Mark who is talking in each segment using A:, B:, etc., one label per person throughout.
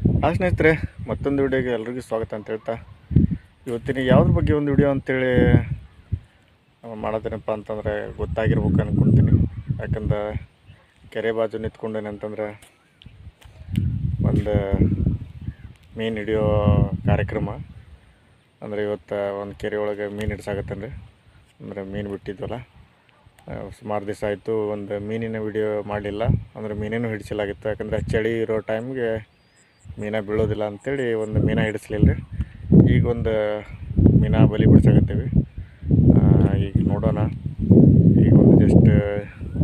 A: ಆ ಸ್ನೇಹಿತರೆ, ಮತ್ತೊಂದು ವಿಡಿಯೋಗೆ ಎಲ್ರಿಗೂ ಸ್ವಾಗತ ಅಂತ ಹೇಳ್ತಾ, ಇವತ್ತಿನ ಯಾವ್ದ್ರ ಬಗ್ಗೆ ಒಂದು ವಿಡಿಯೋ ಅಂತೇಳಿ ಮಾಡೋದೇನಪ್ಪ ಅಂತಂದರೆ ಗೊತ್ತಾಗಿರ್ಬೇಕು ಅಂದ್ಕೊಳ್ತೀನಿ ಯಾಕಂದ್ರೆ ಕೆರೆ ಬಾಜು ನಿಂತ್ಕೊಂಡೇನೆ ಅಂತಂದ್ರೆ ಒಂದು ಮೀನು ಹಿಡಿಯೋ ಕಾರ್ಯಕ್ರಮ. ಅಂದರೆ ಇವತ್ತು ಒಂದು ಕೆರೆ ಒಳಗೆ ಮೀನು ಹಿಡ್ಸಾಕತ್ತೇನೆ ರೀ ಅಂದರೆ ಮೀನು ಬಿಟ್ಟಿದ್ವಲ್ಲ ಸುಮಾರು ದಿವಸ ಆಯಿತು ಒಂದು ಮೀನಿನ ವಿಡಿಯೋ ಮಾಡಲಿಲ್ಲ. ಅಂದರೆ ಮೀನೇನು ಹಿಡಿಸಲಾಗಿತ್ತು. ಯಾಕಂದರೆ ಚಳಿ ಇರೋ ಟೈಮ್ಗೆ ಮೀನ ಬೀಳೋದಿಲ್ಲ ಅಂಥೇಳಿ ಒಂದು ಮೀನ ಹಿಡಿಸ್ಲಿಲ್ಲ ರೀ ಈಗ ಒಂದು ಮೀನ ಬಲಿ ಬಿಡ್ಸಕತ್ತೀವಿ. ಈಗ ನೋಡೋಣ. ಈಗ ಒಂದು ಜಸ್ಟ್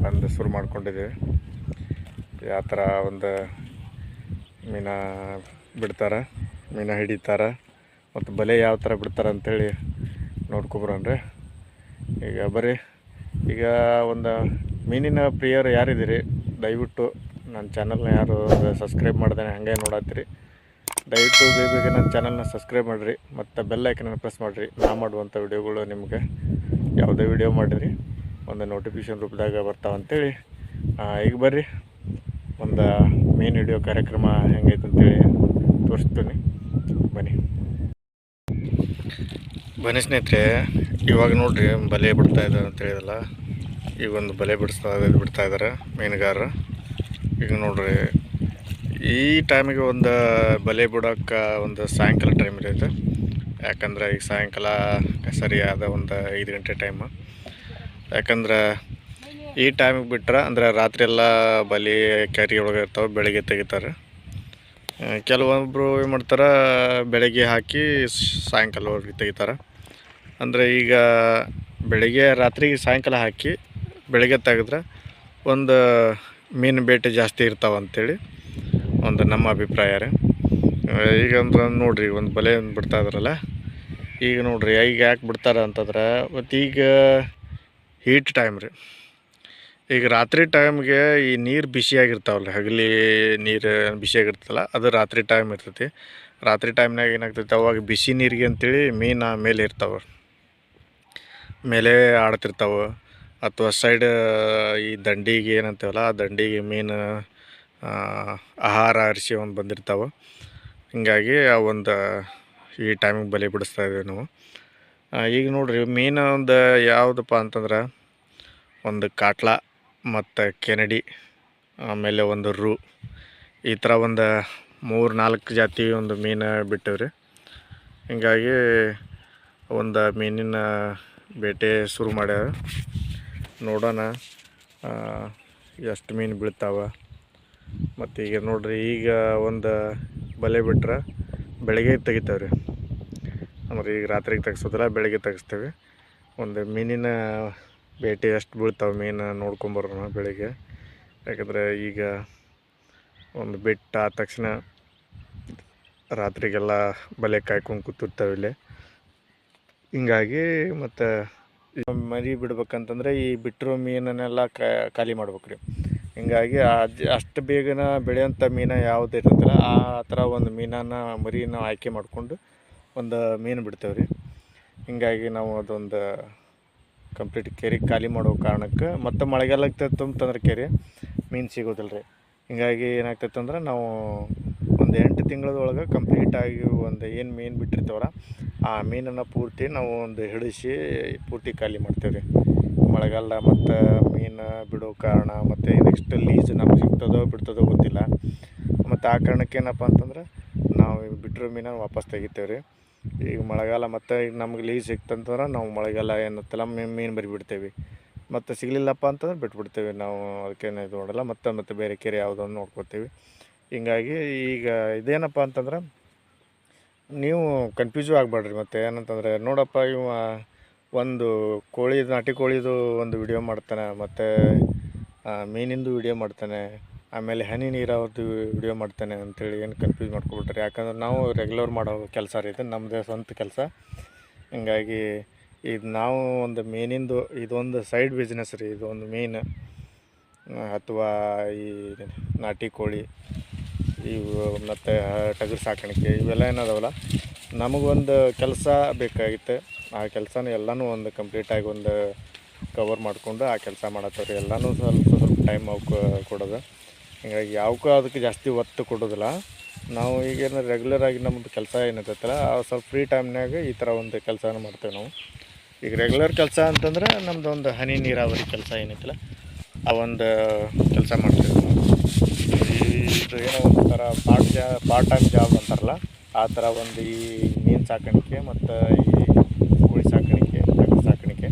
A: ಬಂದು ಶುರು ಮಾಡ್ಕೊಂಡಿದ್ದೀವಿ. ಯಾವ ಥರ ಒಂದು ಮೀನ ಬಿಡ್ತಾರೆ, ಮೀನ ಹಿಡಿತಾರೆ, ಮತ್ತು ಬಲೆ ಯಾವ ಥರ ಬಿಡ್ತಾರೆ ಅಂಥೇಳಿ ನೋಡ್ಕೊಬರೋಣ್ರಿ ಈಗ ಬರೀ ಈಗ ಒಂದು ಮೀನಿನ ಪ್ರಿಯರು ಯಾರಿದ್ದೀರಿ? ದಯವಿಟ್ಟು ನನ್ನ ಚಾನಲ್ನ ಯಾರು ಸಬ್ಸ್ಕ್ರೈಬ್ ಮಾಡ್ದೇನೆ ಹಾಗೆ ನೋಡತ್ತೀರಿ. ದಯವಿಟ್ಟು ಬೇಬಿಗೆ ಬೇಗ ನನ್ನ ಚಾನಲ್ನ ಸಬ್ಸ್ಕ್ರೈಬ್ ಮಾಡಿರಿ, ಮತ್ತು ಬೆಲ್ ಪ್ರೆಸ್ ಮಾಡಿರಿ. ನಾ ಮಾಡುವಂಥ ವಿಡಿಯೋಗಳು ನಿಮಗೆ ಯಾವುದೇ ವಿಡಿಯೋ ಮಾಡಿರಿ, ಒಂದು ನೋಟಿಫಿಕೇಶನ್ ರೂಪದಾಗ ಬರ್ತಾವಂತೇಳಿ ಈಗ ಬರ್ರಿ, ಒಂದು ಮೇನ್ ವಿಡಿಯೋ ಕಾರ್ಯಕ್ರಮ ಹೆಂಗೈತೆ ಅಂತೇಳಿ ತೋರಿಸ್ತೀನಿ. ಬನ್ನಿ. ಬನ್ನಿ ಸ್ನೇಹಿತರೆ, ಇವಾಗ ನೋಡಿರಿ ಬಲೆ ಬಿಡ್ತಾ ಇದ್ದಾರೆ ಅಂತ ಹೇಳಿದಲ್ಲ ಈಗ ಒಂದು ಬಲೆ ಬಿಡಿಸ್ತಾ ಬಿಡ್ತಾ ಇದ್ದಾರೆ ಮೀನುಗಾರರು ಈಗ ನೋಡ್ರಿ, ಈ ಟೈಮಿಗೆ ಒಂದು ಬಲೆ ಬಿಡೋಕೆ ಒಂದು ಸಾಯಂಕಾಲ ಟೈಮ್ ಇರುತ್ತೆ ಯಾಕಂದ್ರೆ ಈಗ ಸಾಯಂಕಾಲ ಸರಿಯಾದ ಒಂದು ಐದು ಗಂಟೆ ಟೈಮು ಯಾಕಂದ್ರೆ ಈ ಟೈಮಿಗೆ ಬಿಟ್ರೆ ಅಂದ್ರೆ ರಾತ್ರಿ ಎಲ್ಲ ಬಲಿ ಕ್ಯಾರಿ ಒಳಗೆ ಇರ್ತಾವೆ, ಬೆಳಗ್ಗೆ ತೆಗಿತಾರೆ. ಕೆಲವೊಬ್ಬರು ಏನು ಮಾಡ್ತಾರೆ, ಬೆಳಗ್ಗೆ ಹಾಕಿ ಸಾಯಂಕಾಲವರೆಗೆ ತೆಗಿತಾರೆ. ಅಂದರೆ ಈಗ ಬೆಳಿಗ್ಗೆ ರಾತ್ರಿ ಸಾಯಂಕಾಲ ಹಾಕಿ ಬೆಳಗ್ಗೆ ತೆಗೆದ್ರೆ ಒಂದು ಮೀನು ಬೇಟೆ ಜಾಸ್ತಿ ಇರ್ತಾವೆ ಅಂಥೇಳಿ ಒಂದು ನಮ್ಮ ಅಭಿಪ್ರಾಯ ರೀ ಈಗ ಅಂದ್ರೆ ನೋಡ್ರಿ ಒಂದು ಬಲೆ ಒಂದು ಬಿಡ್ತಾ ಇದ್ರಲ್ಲ, ಈಗ ನೋಡಿರಿ, ಈಗ ಯಾಕೆ ಬಿಡ್ತಾರೆ ಅಂತಂದ್ರೆ, ಮತ್ತು ಈಗ ಹೀಟ್ ಟೈಮ್ ರೀ. ಈಗ ರಾತ್ರಿ ಟೈಮ್ಗೆ ಈ ನೀರು ಬಿಸಿಯಾಗಿರ್ತಾವಲ್ಲ ಹಗಲಿ ನೀರು ಬಿಸಿಯಾಗಿರ್ತಲ್ಲ ಅದು ರಾತ್ರಿ ಟೈಮ್ ಇರ್ತೈತಿ. ರಾತ್ರಿ ಟೈಮ್ನಾಗ ಏನಾಗ್ತೈತೆ, ಅವಾಗ ಬಿಸಿ ನೀರಿಗೆ ಅಂತೇಳಿ ಮೀನು ಮೇಲೆ ಇರ್ತಾವೆ. ಮೇಲೆ ಆಡ್ತಿರ್ತಾವೆ. ಅಥವಾ ಸೈಡ್ ಈ ದಂಡಿಗೆ ಏನಂತೀವಲ್ಲ, ಆ ದಂಡಿಗೆ ಮೀನು ಆಹಾರ ಅರಿಸಿ ಒಂದು ಬಂದಿರ್ತಾವೆ. ಹೀಗಾಗಿ ಆ ಒಂದು, ಈ ಟೈಮಿಗೆ ಬಲಿ ಬಿಡಿಸ್ತಾ ಇದ್ದೀವಿ ನಾವು. ಈಗ ನೋಡ್ರಿ ಮೀನು ಒಂದು ಯಾವುದಪ್ಪ ಅಂತಂದ್ರೆ, ಒಂದು ಕಾಟ್ಲ ಮತ್ತು ಕೆನಡಿ, ಆಮೇಲೆ ಒಂದು ರು, ಈ ಥರ ಒಂದು ಮೂರು ನಾಲ್ಕು ಜಾತಿ ಒಂದು ಮೀನು ಬಿಟ್ಟಿವ್ರಿ ಹೀಗಾಗಿ ಒಂದು ಮೀನಿನ ಬೇಟೆ ಶುರು ಮಾಡ್ಯಾರ. ನೋಡೋಣ. ಎಷ್ಟು ಮೀನು ಬೀಳ್ತಾವೆ. ಮತ್ತು ಈಗ ನೋಡಿರಿ, ಈಗ ಒಂದು ಬಲೆ ಬಿಟ್ರೆ ಬೆಳಗ್ಗೆ ತೆಗಿತಾವೆ ರೀ ಅಂದ್ರೆ ಈಗ ರಾತ್ರಿಗೆ ತೆಗ್ಸೋದಿಲ್ಲ, ಬೆಳಗ್ಗೆ ತೆಗಿಸ್ತೇವೆ. ಒಂದು ಮೀನಿನ ಬೇಟೆ ಎಷ್ಟು ಬೀಳ್ತಾವೆ ಮೀನು ನೋಡ್ಕೊಂಬರೋಣ ಬೆಳಗ್ಗೆ. ಯಾಕಂದರೆ ಈಗ ಒಂದು ಬಿಟ್ಟ ಆದ ತಕ್ಷಣ ರಾತ್ರಿಗೆಲ್ಲ ಬಲೆ ಕಾಯ್ಕೊಂಡು ಕೂತಿರ್ತಾವೆ ಇಲ್ಲಿ. ಹಿಂಗಾಗಿ ಮತ್ತು ಮರಿ ಬಿಡ್ಬೇಕಂತಂದ್ರೆ ಈ ಬಿಟ್ಟಿರೋ ಮೀನನ್ನೆಲ್ಲ ಖಾಲಿ ಮಾಡ್ಬೇಕು ರೀ ಹಿಂಗಾಗಿ ಅಷ್ಟು ಬೇಗನ ಬೆಳೆಯೋಂಥ ಮೀನು ಯಾವ್ದು ಇರುತ್ತಲ್ಲ ಆ ಥರ ಒಂದು ಮೀನನ್ನು, ಮರಿನ ಆಯ್ಕೆ ಮಾಡಿಕೊಂಡು ಒಂದು ಮೀನು ಬಿಡ್ತೇವೆ ರೀ ಹಿಂಗಾಗಿ ನಾವು ಅದೊಂದು ಕಂಪ್ಲೀಟ್ ಕೆರೆ ಖಾಲಿ ಮಾಡೋ ಕಾರಣಕ್ಕೆ ಮತ್ತು ಮಳೆಗಾಲಕ್ಕೆ ತುಂಬ್ತಂದ್ರೆ ಕೆರೆ ಮೀನು ಸಿಗೋದಿಲ್ಲ ರೀ ಹಿಂಗಾಗಿ ಏನಾಗ್ತೈತಂದ್ರೆ ನಾವು ಒಂದು ಎಂಟು ತಿಂಗಳದೊಳಗೆ ಕಂಪ್ಲೀಟಾಗಿ ಒಂದು ಏನು ಮೀನು ಬಿಟ್ಟಿರ್ತೀವಲ್ಲ ಆ ಮೀನನ್ನು ಪೂರ್ತಿ ನಾವು ಒಂದು ಹಿಡಿಸಿ ಪೂರ್ತಿ ಖಾಲಿ ಮಾಡ್ತೇವೆ. ರೀ ಮಳೆಗಾಲ ಮತ್ತು ಮೀನು ಬಿಡೋ ಕಾರಣ ಮತ್ತು ನೆಕ್ಸ್ಟ್ ಲೀಸ್ ನಮ್ಗೆ ಸಿಗ್ತದೋ ಬಿಡ್ತದೋ ಗೊತ್ತಿಲ್ಲ. ಮತ್ತು ಆ ಕಾರಣಕ್ಕೆ ಏನಪ್ಪ ಅಂತಂದ್ರೆ ನಾವು ಬಿಟ್ಟಿರೋ ಮೀನನ್ನು ವಾಪಸ್ ತೆಗಿತೇವೆ ರೀ ಈಗ ಮಳೆಗಾಲ ಮತ್ತು ಈಗ ನಮ್ಗೆ ಲೀಸ್ ಸಿಕ್ತಂತಂದ್ರೆ ನಾವು ಮಳೆಗಾಲ ಏನತ್ತಲ್ಲ ಮೀನು ಮೀನು ಬರಿ ಬಿಡ್ತೇವೆ. ಮತ್ತು ಸಿಗಲಿಲ್ಲಪ್ಪ ಅಂತಂದ್ರೆ ಬಿಟ್ಬಿಡ್ತೇವೆ ನಾವು. ಅದಕ್ಕೇನು ಇದು ಮಾಡಲ್ಲ. ಮತ್ತು ಮತ್ತು ಬೇರೆ ಕೆರೆ ಯಾವುದನ್ನು ನೋಡ್ಕೊತೀವಿ ಹೀಗಾಗಿ ಈಗ ಇದೇನಪ್ಪ ಅಂತಂದ್ರೆ ನೀವು ಕನ್ಫ್ಯೂಸು ಆಗಬೇಡ್ರಿ ಮತ್ತು. ಏನಂತಂದರೆ, ನೋಡಪ್ಪ, ಇವ ಒಂದು ಕೋಳಿ, ನಾಟಿ ಕೋಳಿದು ಒಂದು ವಿಡಿಯೋ ಮಾಡ್ತಾನೆ, ಮತ್ತು ಮೀನಿಂದು ವಿಡಿಯೋ ಮಾಡ್ತಾನೆ, ಆಮೇಲೆ ಹನಿ ನೀರಾವರಿದು ವಿಡಿಯೋ ಮಾಡ್ತಾನೆ ಅಂತೇಳಿ ಏನು ಕನ್ಫ್ಯೂಸ್ ಮಾಡ್ಕೊಬಿಟ್ರಿ. ಯಾಕಂದ್ರೆ ನಾವು ರೆಗ್ಯುಲರ್ ಮಾಡೋ ಕೆಲಸ ರೀ ಇದು ನಮ್ಮದೇ ಸ್ವಂತ ಕೆಲಸ. ಹಿಂಗಾಗಿ, ಇದು ನಾವು ಒಂದು ಮೀನಿಂದು, ಇದೊಂದು ಸೈಡ್ ಬಿಸ್ನೆಸ್ ರೀ, ಇದೊಂದು ಮೀನು ಅಥವಾ ಈ ನಾಟಿ ಕೋಳಿ. ಇವು ಮತ್ತು ಟಗರು ಸಾಕಾಣಿಕೆ ಇವೆಲ್ಲ ಏನದಾವಲ್ಲ, ನಮಗೊಂದು ಕೆಲಸ ಬೇಕಾಗಿತ್ತು. ಆ ಕೆಲಸನ ಎಲ್ಲನೂ ಒಂದು ಕಂಪ್ಲೀಟಾಗಿ ಒಂದು ಕವರ್ ಮಾಡಿಕೊಂಡು ಆ ಕೆಲಸ ಮಾಡತ್ತವ್ರಿ. ಎಲ್ಲನೂ ಸ್ವಲ್ಪ ಸ್ವಲ್ಪ ಟೈಮ್ ಅವಕ್ಕೆ ಕೊಡೋದು. ಹಿಂಗಾಗಿ ಯಾವಕ್ಕೂ ಅದಕ್ಕೆ ಜಾಸ್ತಿ ಒತ್ತು ಕೊಡೋದಿಲ್ಲ.
B: ನಾವು ಈಗೇನು ರೆಗ್ಯುಲರ್ ಆಗಿ ನಮ್ಮದು ಕೆಲಸ ಏನಿರ್ತೈತಲ್ಲ ಸ್ವಲ್ಪ ಫ್ರೀ ಟೈಮ್ನಾಗ ಈ ಥರ ಒಂದು ಕೆಲಸನ ಮಾಡ್ತೇವೆ ನಾವು. ಈಗ ರೆಗ್ಯುಲರ್ ಕೆಲಸ ಅಂತಂದ್ರೆ ನಮ್ಮದು ಒಂದು ಹನಿ ನೀರಾವರಿ ಕೆಲಸ ಏನೈತಲ್ಲ ಆ ಒಂದು ಕೆಲಸ ಮಾಡ್ತೇವೆ ನಾವು ಏನೋ ಒಂಥರ ಥರ ಪಾರ್ಟ್ ಜಾ ಪಾರ್ಟ್ ಟೈಮ್ ಜಾಬ್ ಅಂತಾರಲ್ಲ, ಆ ಥರ ಒಂದು ಈ ಮೀನು ಸಾಕಾಣಿಕೆ ಮತ್ತು ಈ ಕೋಳಿ ಸಾಕಾಣಿಕೆ, ಟಗರ್ ಸಾಕಾಣಿಕೆ.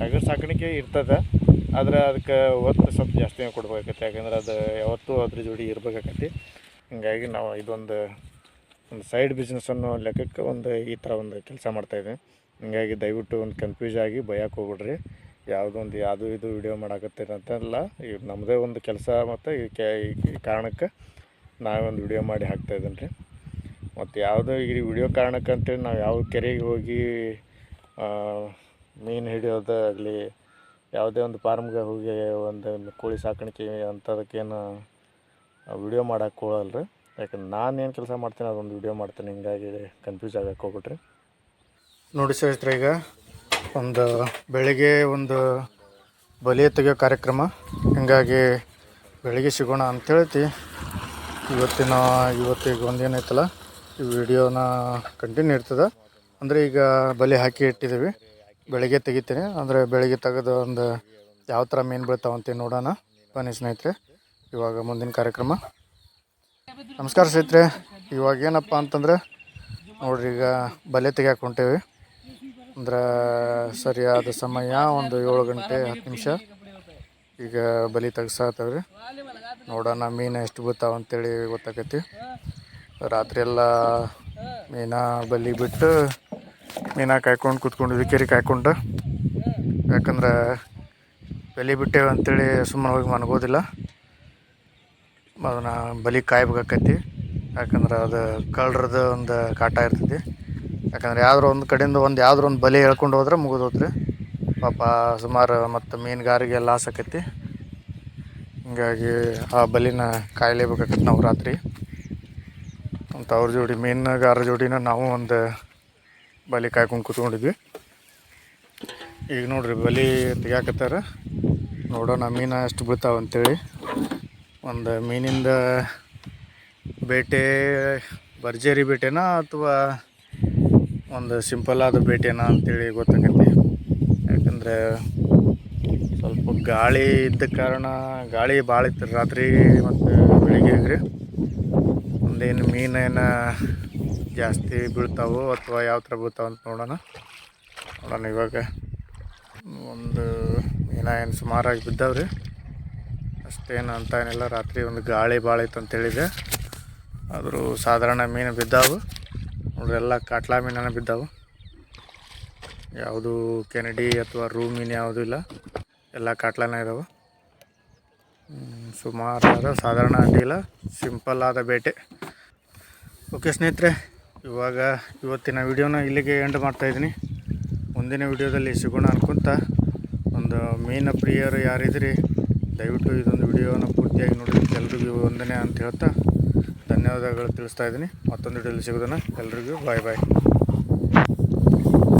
B: ಟಗರ್ ಸಾಕಾಣಿಕೆ ಇರ್ತದೆ, ಆದರೆ ಅದಕ್ಕೆ ಒತ್ತು ಸ್ವಲ್ಪ ಜಾಸ್ತಿನೇ ಕೊಡ್ಬೇಕಾಗತ್ತೆ. ಯಾಕಂದ್ರೆ ಅದು ಯಾವತ್ತೂ ಅದ್ರ ಜೋಡಿ ಇರ್ಬೇಕಾಗತ್ತೆ. ಹಿಂಗಾಗಿ ನಾವು ಇದೊಂದು, ಒಂದು ಸೈಡ್ ಬಿಸ್ನೆಸ್ ಅನ್ನೋ ಲೆಕ್ಕಕ್ಕೆ ಒಂದು ಈ ಥರ ಒಂದು ಕೆಲಸ ಮಾಡ್ತಾಯಿದ್ವಿ ಹಿಂಗಾಗಿ ದಯವಿಟ್ಟು ಒಂದು ಕನ್ಫ್ಯೂಸ್ ಆಗಿ ಭಯಕ್ಕೆ ಹೋಗ್ಬಿಡ್ರಿ. ಯಾವುದೋ ಒಂದು ಯಾವುದು ಇದು ವಿಡಿಯೋ ಮಾಡಾಕತ್ತೀರ ಅಂತಲ್ಲ ಈಗ ನಮ್ಮದೇ ಒಂದು ಕೆಲಸ ಮತ್ತು ಈ ಕೆ, ಈ ಕಾರಣಕ್ಕೆ ನಾವೇ ಒಂದು ವಿಡಿಯೋ ಮಾಡಿ ಹಾಕ್ತಾಯಿದ್ದೀನಿ ರೀ. ಮತ್ತು ಯಾವುದೋ ಈ ವಿಡಿಯೋ ಕಾರಣಕ್ಕೆ ಅಂತೇಳಿ ನಾವು ಯಾವ ಕೆರೆಗೆ ಹೋಗಿ ಮೀನು ಹಿಡಿಯೋದು ಆಗಲಿ ಯಾವುದೇ ಒಂದು ಫಾರ್ಮ್ಗೆ ಹೋಗಿ ಒಂದು ಕೋಳಿ ಸಾಕಾಣಿಕೆ ಅಂಥದಕ್ಕೇನು ವಿಡಿಯೋ ಮಾಡಕ್ಕೆ ಹೋಗಲ್ಲ ರೀ ಯಾಕಂದ್ರೆ ನಾನು ಏನು ಕೆಲಸ ಮಾಡ್ತೀನಿ ಅದೊಂದು ವಿಡಿಯೋ ಮಾಡ್ತೀನಿ, ಹಿಂಗಾಗಿ ಕನ್ಫ್ಯೂಸ್ ಆಗಕ್ಕೆ ಹೋಗ್ಬಿಟ್ರಿ. ನೋಡಿ ಸ್ನೇಹಿತರೆ ಈಗ ಒಂದು ಬೆಳಿಗ್ಗೆ ಒಂದು ಬಲಿ ತೆಗೆಯೋ ಕಾರ್ಯಕ್ರಮ. ಹಿಂಗಾಗಿ ಬೆಳಿಗ್ಗೆ ಸಿಗೋಣ ಅಂತೇಳ್ತಿ. ಇವತ್ತಿನ ಇವತ್ತಿಗೆ ಒಂದೇನೈತಲ್ಲ ಈ ವಿಡಿಯೋನ ಕಂಟಿನ್ಯೂ ಇರ್ತದೆ. ಅಂದರೆ ಈಗ ಬಲಿ ಹಾಕಿ ಇಟ್ಟಿದ್ದೀವಿ. ಬೆಳಿಗ್ಗೆ ತೆಗಿತೀನಿ. ಅಂದರೆ ಬೆಳಿಗ್ಗೆ ತೆಗೆದು ಒಂದು ಯಾವ ಥರ ಮೀನು ಬೀಳ್ತಾವ ಅಂತ ನೋಡೋಣ. ಬನ್ನಿ ಸ್ನೇಹಿತರೆ, ಇವಾಗ ಮುಂದಿನ ಕಾರ್ಯಕ್ರಮ. ನಮಸ್ಕಾರ ಸ್ನೇಹಿತರೆ. ಇವಾಗ ಏನಪ್ಪ ಅಂತಂದ್ರೆ, ನೋಡ್ರಿ ಈಗ ಬಲೆ ತೆಗಿಯಕ್ಕೆ ಹೊಂಟೇವಿ ಅಂದ್ರೆ ಸರಿಯಾದ ಸಮಯ ಒಂದು ಏಳು ಗಂಟೆ ಹತ್ತು ನಿಮಿಷ. ಈಗ ಬಲಿ ತೆಗ್ಸಾತವ್ರಿ. ನೋಡೋಣ ಮೀನು ಎಷ್ಟು ಬೀಳ್ತಾವ ಅಂತೇಳಿ ಗೊತ್ತಾಕೈತಿ ರಾತ್ರಿ ಎಲ್ಲ ಮೀನ ಬಲಿ ಬಿಟ್ಟು ಮೀನ ಕಾಯ್ಕೊಂಡು ಕೂತ್ಕೊಂಡಿದ್ವಿ ಕೆರೆ ಕಾಯ್ಕೊಂಡು. ಯಾಕಂದ್ರೆ ಬಲಿ ಬಿಟ್ಟೇವೆ ಅಂತೇಳಿ ಸುಮ್ಮನೆ ಹೋಗಿ ಮನಗೋದಿಲ್ಲ. ಅದನ್ನು ಬಲಿ ಕಾಯ್ಬೇಕಾಕೈತಿ ಯಾಕಂದ್ರೆ ಅದು ಕಳ್ಳರದ್ದು ಒಂದು ಕಾಟ ಇರ್ತೈತಿ ಯಾಕಂದ್ರೆ ಯಾವ್ದಾರ ಒಂದು ಕಡೆಯಿಂದ ಒಂದು ಯಾವ್ದಾರು ಒಂದು ಬಲೆ ಹೇಳ್ಕೊಂಡು ಹೋದ್ರೆ ಮುಗಿದೋತ್ರಿ. ಪಾಪ ಸುಮಾರು ಮತ್ತು ಮೀನುಗಾರಿಗೆ ಲಾಸ್ ಆಕೈತಿ ಹಿಂಗಾಗಿ ಆ ಬಲಿನ ಕಾಯಲೇಬೇಕಾಕೈತಿ ನಾವು ರಾತ್ರಿ. ಅಂತ ಅವ್ರ ಜೋಡಿ ಮೀನುಗಾರ ಜೋಡಿನ ನಾವು ಒಂದು ಬಲಿ ಕಾಯ್ಕೊಂಡು ಕೂತ್ಕೊಂಡಿದ್ವಿ. ಈಗ ನೋಡ್ರಿ ಬಲಿ ತೆಗ್ಯಾಕತ್ತಾರ. ನೋಡೋಣ ಮೀನ ಎಷ್ಟು ಬೀಳ್ತಾವೆ ಅಂತೇಳಿ. ಒಂದು ಮೀನಿಂದ ಬೇಟೆ, ಭರ್ಜರಿ ಬೇಟೆನಾ ಅಥವಾ ಒಂದು ಸಿಂಪಲ್ ಆದ ಬೇಟೆನಾ ಅಂತೇಳಿ ಗೊತ್ತಾಗೈತಿ ಯಾಕಂದರೆ ಸ್ವಲ್ಪ ಗಾಳಿ ಇದ್ದ ಕಾರಣ, ಗಾಳಿ ಭಾಳ ಇತ್ತು ರಾತ್ರಿ ಮತ್ತು ಬೆಳಿಗ್ಗೆ ರೀ ಒಂದೇನು ಮೀನೇನು ಜಾಸ್ತಿ ಬೀಳ್ತಾವೋ ಅಥವಾ ಯಾವ ಥರ ಬೀಳ್ತಾವ ಅಂತ ನೋಡೋಣ. ನೋಡೋಣ ಇವಾಗ. ಒಂದು ಮೀನ ಏನು ಸುಮಾರಾಗಿ ಬಿದ್ದಾವ್ರಿ. ಅಷ್ಟೇನು ಅಂತ ಏನಿಲ್ಲ, ರಾತ್ರಿ ಒಂದು ಗಾಳಿ ಭಾಳ ಇತ್ತು ಅಂತ ಹೇಳಿದೆ ಆದರೂ ಸಾಧಾರಣ ಮೀನು ಬಿದ್ದಾವು. ನೋಡ್ರಿ ಎಲ್ಲ ಕಾಟ್ಲಾ ಮೀನನ ಬಿದ್ದಾವೆ. ಯಾವುದು ಕೆನಡಿ ಅಥವಾ ರೂ ಮೀನು ಯಾವುದೂ ಇಲ್ಲ. ಎಲ್ಲ ಕಾಟ್ಲಾನ ಸುಮಾರು ಆದ ಸಾಧಾರಣ ಅಡ್ಡಿಲ್ಲ ಸಿಂಪಲ್ ಆದ ಬೇಟೆ. ಓಕೆ ಸ್ನೇಹಿತರೆ, ಇವಾಗ ಇವತ್ತಿನ ವಿಡಿಯೋನ ಇಲ್ಲಿಗೆ ಎಂಡ್ ಮಾಡ್ತಾಯಿದ್ದೀನಿ ಮುಂದಿನ ವಿಡಿಯೋದಲ್ಲಿ ಸಿಗೋಣ ಅನ್ಕೊಂತ ಒಂದು ಮೀನ ಪ್ರಿಯರು ಯಾರಿದ್ರಿ? ದಯವಿಟ್ಟು ಇದೊಂದು ವಿಡಿಯೋನ ಪೂರ್ತಿಯಾಗಿ ನೋಡಿದ್ದಕ್ಕೆ ಎಲ್ರಿಗೂ ಒಂದನೇ ಅಂತ ಹೇಳ್ತಾ ಧನ್ಯವಾದಗಳು ತಿಳಿಸ್ತಾ ಇದ್ದೀನಿ. ಮತ್ತೊಂದು ವಿಡಿಯೋಲಿ ಸಿಗೋದನ್ನು ಎಲ್ರಿಗೂ ಬಾಯ್ ಬಾಯ್.